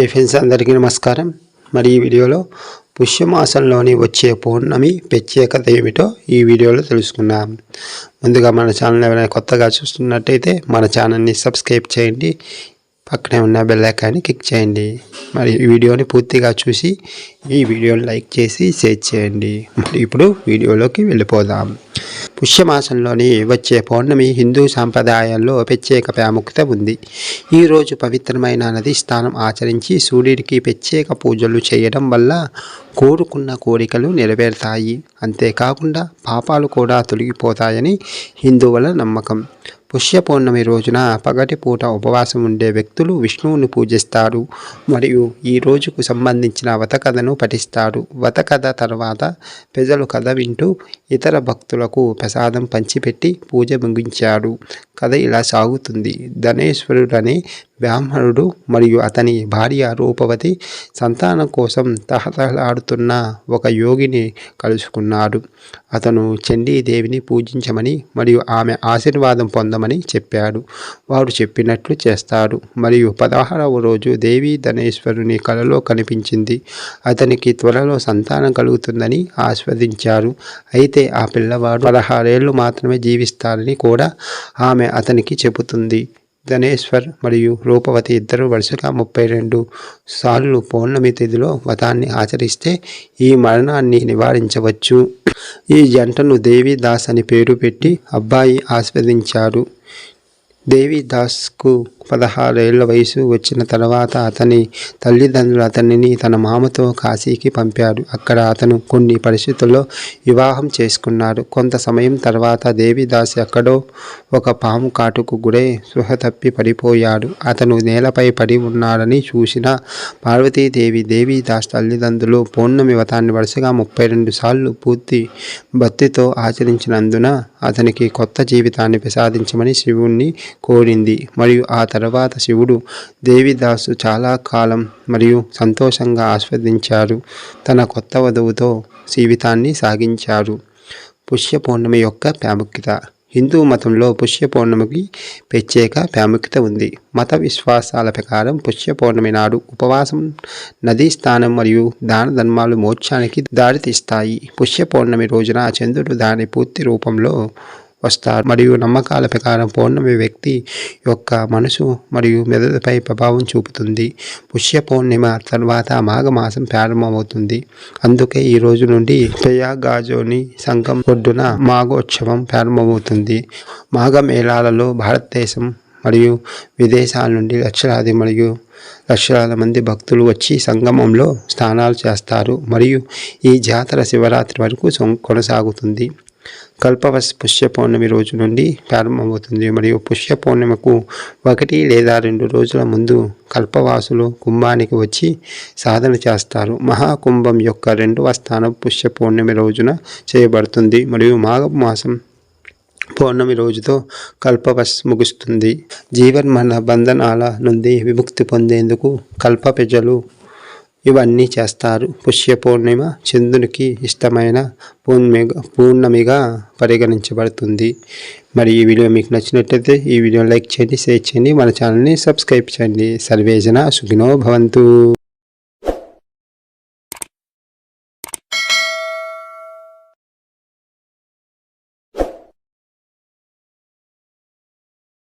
Hi friends అందరికీ నమస్కారం. మరి ఈ వీడియోలో పుష్యమాసంలోని వచ్చే పౌర్ణమి ప్రత్యేకత ఏమిటో ఈ వీడియోలో తెలుసుకుందాం. ముందుగా మన ఛానల్ ఎవరైనా కొత్తగా చూస్తున్నట్టయితే మన ఛానల్ని సబ్స్క్రైబ్ చేయండి. పక్కనే ఉన్న బెల్లైకాన్ని క్లిక్ చేయండి. మరి ఈ వీడియోని పూర్తిగా చూసి ఈ వీడియోని లైక్ చేసి షేర్ చేయండి. మరి ఇప్పుడు వీడియోలోకి వెళ్ళిపోదాం. పుష్యమాసంలోని వచ్చే పౌర్ణమి హిందూ సాంప్రదాయాల్లో ప్రత్యేక ప్రాముఖ్యత ఉంది. ఈరోజు పవిత్రమైన నది స్నానం ఆచరించి సూర్యుడికి ప్రత్యేక పూజలు చేయడం వల్ల కోరుకున్న కోరికలు నెరవేరుతాయి. అంతేకాకుండా పాపాలు కూడా తొలగిపోతాయని హిందువుల నమ్మకం. పుష్య పౌర్ణమి రోజున పగటి పూట ఉపవాసం ఉండే వ్యక్తులు విష్ణువుని పూజిస్తారు మరియు ఈ రోజుకు సంబంధించిన వతకథను పఠిస్తారు. వతకథ తర్వాత ప్రజలు కథ వింటూ ఇతర భక్తులకు ప్రసాదం పంచిపెట్టి పూజ ముగించాడు. కథ ఇలా సాగుతుంది. ధనేశ్వరుడు అనే బ్రాహ్మణుడు మరియు అతని భార్య రూపవతి సంతానం కోసం తహతహలాడుతున్న ఒక యోగిని కలుసుకున్నాడు. అతను చండీదేవిని పూజించమని మరియు ఆమె ఆశీర్వాదం పొందమని చెప్పాడు. వారు చెప్పినట్లు చేస్తాడు. మరియు పదహారవ రోజు దేవి ధనేశ్వరుని కలలో కనిపించింది. అతనికి త్వరలో సంతానం కలుగుతుందని ఆస్వాదించారు. అయితే ఆ పిల్లవాడు పదహారేళ్ళు మాత్రమే జీవిస్తారని కూడా ఆమె అతనికి చెబుతుంది. ధనేశ్వర్ మరియు రూపవతి ఇద్దరు వరుసగా ముప్పై రెండు సార్లు పౌర్ణమి తిథిలో వ్రతాన్ని ఆచరిస్తే ఈ మరణాన్ని నివారించవచ్చు. ఈ జంటను దేవిదాస్ అని పేరు పెట్టి అబ్బాయి ఆస్వాదించారు దేవిదాస్కు పదహారేళ్ళ వయసు వచ్చిన తర్వాత అతని తల్లిదండ్రులు అతనిని తన మామతో కాశీకి పంపాడు. అక్కడ అతను కొన్ని పరిస్థితుల్లో వివాహం చేసుకున్నాడు. కొంత సమయం తర్వాత దేవిదాస్ ఎక్కడో ఒక పాము కాటుకు గురై స్పృహ తప్పి పడిపోయాడు. అతను నేలపై పడి ఉన్నాడని చూసిన పార్వతీదేవి దేవిదాస్ తల్లిదండ్రులు పౌర్ణమి వ్రతాన్ని వరుసగా ముప్పై రెండు సార్లు పూర్తి భక్తితో ఆచరించినందున అతనికి కొత్త జీవితాన్ని ప్రసాదించమని శివుణ్ణి కోరింది. మరియు ఆ తర్వాత శివుడు దేవిదాసు చాలా కాలం మరియు సంతోషంగా ఆస్వాదించారు. తన కొత్త వధువుతో జీవితాన్ని సాగించారు. పుష్య పౌర్ణమి యొక్క ప్రాముఖ్యత. హిందూ మతంలో పుష్య పౌర్ణమికి ప్రత్యేక ప్రాముఖ్యత ఉంది. మత విశ్వాసాల ప్రకారం పుష్య పౌర్ణమి నాడు ఉపవాసం నదీ స్థానం మరియు దాన ధర్మాలు మోక్షానికి దారితీస్తాయి. పుష్య పౌర్ణమి రోజున చంద్రుడు దాని పూర్తి రూపంలో వస్తారు. మరియు నమ్మకాల ప్రకారం పౌర్ణమి వ్యక్తి యొక్క మనసు మరియు మెదడుపై ప్రభావం చూపుతుంది. పుష్య పౌర్ణిమ తర్వాత మాఘమాసం ప్రారంభమవుతుంది. అందుకే ఈ రోజు నుండి ప్రయాగాజోని సంఘం ఒడ్డున మాఘోత్సవం ప్రారంభమవుతుంది. మాఘ మేళాలలో భారతదేశం మరియు విదేశాల నుండి లక్షలాది మరియు లక్షలాది మంది భక్తులు వచ్చి సంగమంలో స్నానాలు చేస్తారు. మరియు ఈ జాతర శివరాత్రి వరకు కొనసాగుతుంది. కల్పవస్ పుష్య పౌర్ణమి రోజు నుండి ప్రారంభమవుతుంది. మరియు పుష్య పౌర్ణిమకు ఒకటి లేదా రెండు రోజుల ముందు కల్పవాసులు కుంభానికి వచ్చి సాధన చేస్తారు. మహాకుంభం యొక్క రెండవ స్థానం పుష్య పౌర్ణమి రోజున చేయబడుతుంది. మరియు మాఘ మాసం పౌర్ణమి రోజుతో కల్పవస్ ముగుస్తుంది. జీవన్మరణ బంధనాల నుండి విముక్తి పొందేందుకు కల్ప ప్రజలు ఇవన్నీ చేస్తారు. పుష్య పూర్ణిమ చంద్రునికి ఇష్టమైన పూర్ణిమ పూర్ణమిగా పరిగణించబడుతుంది. మరి ఈ వీడియో మీకు నచ్చినట్లయితే ఈ వీడియో లైక్ చేయండి షేర్ చేయండి మన ఛానల్ని సబ్స్క్రైబ్ చేయండి. సర్వేజన సుఖినో భవంతు.